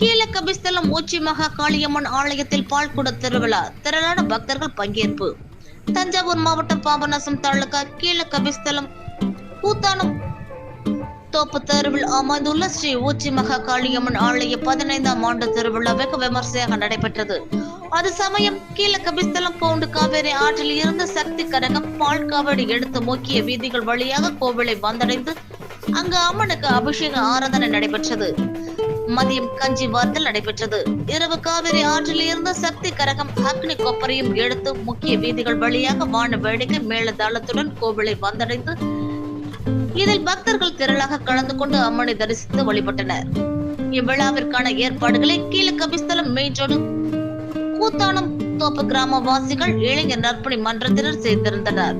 கீழக்கபிஸ்தலம் மூச்சி மகா காளியம்மன் ஆலயத்தில் பால்குட திருவிழா. திரளான பக்தர்கள் பங்கேற்பு. தஞ்சாவூர் மாவட்டம் பாபநாசம் தாலுகா கீழக்கபிஸ்தலம் கூத்தானம் தோப்பு தெருவில் அமைந்துள்ள ஸ்ரீ ஊச்சி மகா காளியம்மன் ஆலய பதினைந்தாம் ஆண்டு திருவிழா வெகு விமர்சையாக நடைபெற்றது. அது சமயம் கீழக்கபிஸ்தலம் பவுண்டு காவேரி ஆற்றில் இருந்து சக்தி கரகம் பால் காவடி எடுத்து முக்கிய வீதிகள் வழியாக கோவிலை வந்தடைந்து அங்கு அம்மனுக்கு அபிஷேக ஆராதனை நடைபெற்றது. மதியம் கஞ்சி வார்த்தல் நடைபெற்றது. இரவு காவிரி ஆற்றில் இருந்த சக்தி கரகம் அக்னி கொப்பரையும் எடுத்து முக்கிய வீதிகள் வழியாக வான வேடிக்கை மேலதாளத்துடன் கோவிலை வந்தடைந்து இதில் பக்தர்கள் திரளாக கலந்து கொண்டு அம்மனை தரிசித்து வழிபட்டனர். இவ்விழாவிற்கான ஏற்பாடுகளை கீழக்கபிஸ்தலம் மெயின் கூத்தானம் தோப்பு கிராமவாசிகள் இளைஞர் நற்பணி மன்றத்தினர் செய்திருந்தனர்.